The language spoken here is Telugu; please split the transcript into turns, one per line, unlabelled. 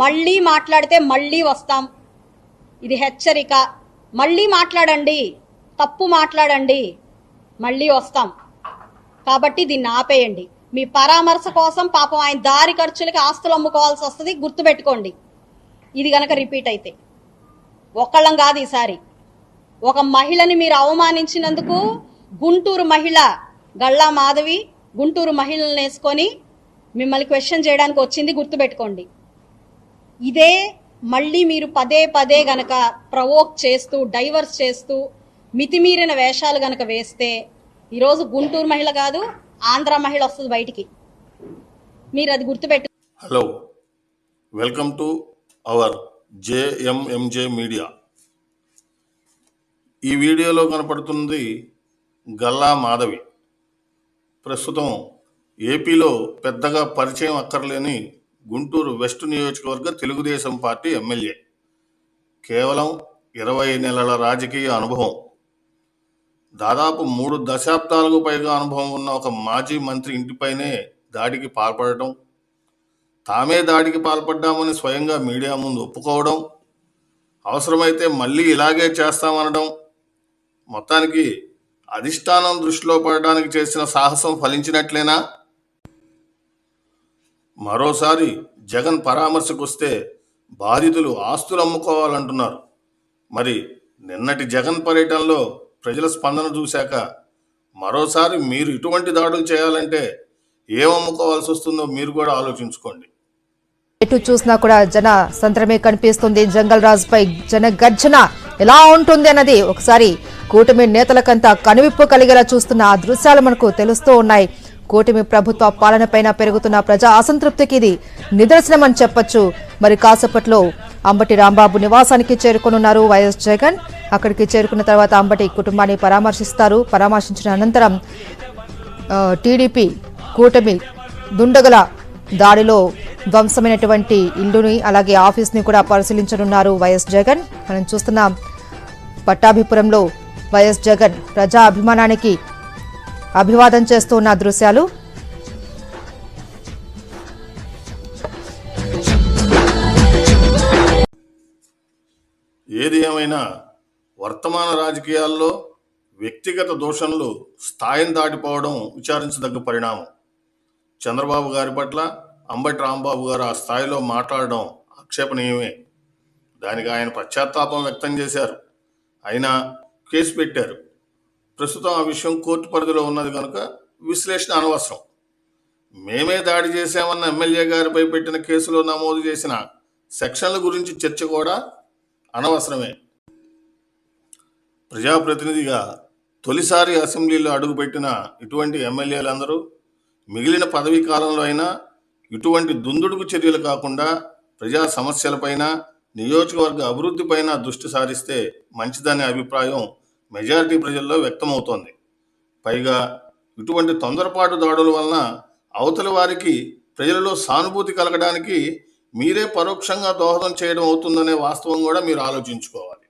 మళ్ళీ మాట్లాడితే మళ్ళీ వస్తాం. ఇది హెచ్చరిక. మళ్ళీ మాట్లాడండి. తప్పు మాట్లాడండి. మళ్ళీ వస్తాం. కాబట్టి దీన్ని ఆపేయండి. మీ పరామర్శ కోసం పాపం ఆయన దారి ఖర్చులకి ఆస్తులు అమ్ముకోవాల్సి వస్తుంది. గుర్తుపెట్టుకోండి. ఇది గనక రిపీట్ అయితే. ఒక్కళ్ళం కాదు ఈసారి. ఒక మహిళని మీరు అవమానించినందుకు గుంటూరు మహిళ గళ్ళా మాధవి గుంటూరు మహిళలను వేసుకొని మిమ్మల్ని క్వశ్చన్ చేయడానికి వచ్చింది గుర్తుపెట్టుకోండి. ఇదే మళ్ళీ మీరు పదే పదే గనక ప్రవోక్ చేస్తూ డైవర్స్ చేస్తూ మితిమీరిన వేషాలు గనక వేస్తే ఈరోజు గుంటూరు మహిళ కాదు ఆంధ్ర మహిళ వస్తుంది బయటికి. మీరు అది గుర్తుపెట్టు
hello welcome to our JMMJ media. ఈ వీడియోలో కనపడుతుంది గల్లా మాధవి. ప్రస్తుతం ఏపీలో పెద్దగా పరిచయం అక్కర్లేని గుంటూరు వెస్ట్ నియోజకవర్గ తెలుగుదేశం పార్టీ ఎమ్మెల్యే. కేవలం ఇరవై నెలల రాజకీయ అనుభవం. దాదాపు మూడు దశాబ్దాలకు పైగా అనుభవం ఉన్న ఒక మాజీ మంత్రి ఇంటిపైనే దాడికి పాల్పడటం తామే దాడికి పాల్పడ్డామని స్వయంగా మీడియా ముందు ఒప్పుకోవడం అవసరమైతే మళ్ళీ ఇలాగే చేస్తామనడం మొత్తానికి అధిష్టానం దృష్టిలో పడడానికి చేసిన సాహసం ఫలించినట్లేనా? మరోసారి జగన్ పరామర్శకు వస్తే బాధితులు ఆస్తులు అమ్ముకోవాలంటున్నారు మరి నిన్నటి జగన్ పర్యటనలో ప్రజల స్పందన చూశాక మరోసారి మీరు ఇటువంటి దాడులు చేయాలంటే ఏమమ్ముకోవాల్సి వస్తుందో మీరు కూడా ఆలోచించుకోండి.
ఎటు చూసినా కూడా జన సంద్రమే కనిపిస్తుంది. జంగల్ రాజ్ పై జన గర్జన ఎలా ఉంటుంది అన్నది ఒకసారి కూటమి నేతలకంతా కనువిప్పు కలిగేలా చూస్తున్న ఆ దృశ్యాలు మనకు తెలుస్తూ ఉన్నాయి. కూటమి ప్రభుత్వ పాలనపైన పెరుగుతున్న ప్రజా అసంతృప్తికి ఇది నిదర్శనమని చెప్పొచ్చు. మరి కాసేపట్లో అంబటి రాంబాబు నివాసానికి చేరుకోనున్నారు వైఎస్ జగన్. అక్కడికి చేరుకున్న తర్వాత అంబటి కుటుంబాన్ని పరామర్శిస్తారు. పరామర్శించిన అనంతరం టీడీపీ కూటమి దుండగల దాడిలో ధ్వంసమైనటువంటి ఇల్లుని అలాగే ఆఫీస్ని కూడా పరిశీలించనున్నారు వైఎస్ జగన్. మనం చూస్తున్నాం పట్టాభిపురంలో వైఎస్ జగన్ ప్రజా అభిమానానికి అభివాదం చేస్తున్న దృశ్యాలు.
ఏది ఏమైనా వర్తమాన రాజకీయాల్లో వ్యక్తిగత దూషణలు స్థాయిని దాటిపోవడం విచారించదగ్గ పరిణామం. చంద్రబాబు గారి పట్ల అంబటి రాంబాబు గారు ఆ స్థాయిలో మాట్లాడడం ఆక్షేపణీయమే. దానికి ఆయన పశ్చాత్తాపం వ్యక్తం చేశారు. అయినా కేసు పెట్టారు. ప్రస్తుతం ఆ విషయం కోర్టు పరిధిలో ఉన్నది కనుక విశ్లేషణ అనవసరం. మేమే దాడి చేశామన్న ఎమ్మెల్యే గారిపై పెట్టిన కేసులో నమోదు చేసిన సెక్షన్ల గురించి చర్చ కూడా అనవసరమే. ప్రజాప్రతినిధిగా తొలిసారి అసెంబ్లీలో అడుగుపెట్టిన ఇటువంటి ఎమ్మెల్యేలందరూ మిగిలిన పదవీ కాలంలో అయినా ఇటువంటి దుందుడుకు చర్యలు కాకుండా ప్రజా సమస్యలపైన నియోజకవర్గ అభివృద్ధిపైన దృష్టి సారిస్తే మంచిదనే అభిప్రాయం మెజారిటీ ప్రజల్లో వ్యక్తమవుతోంది. పైగా ఇటువంటి తొందరపాటు దాడుల వలన అవతలి వారికి ప్రజలలో సానుభూతి కలగడానికి మీరే పరోక్షంగా దోహదం చేయడం అవుతుందనే వాస్తవం కూడా మీరు ఆలోచించుకోవాలి.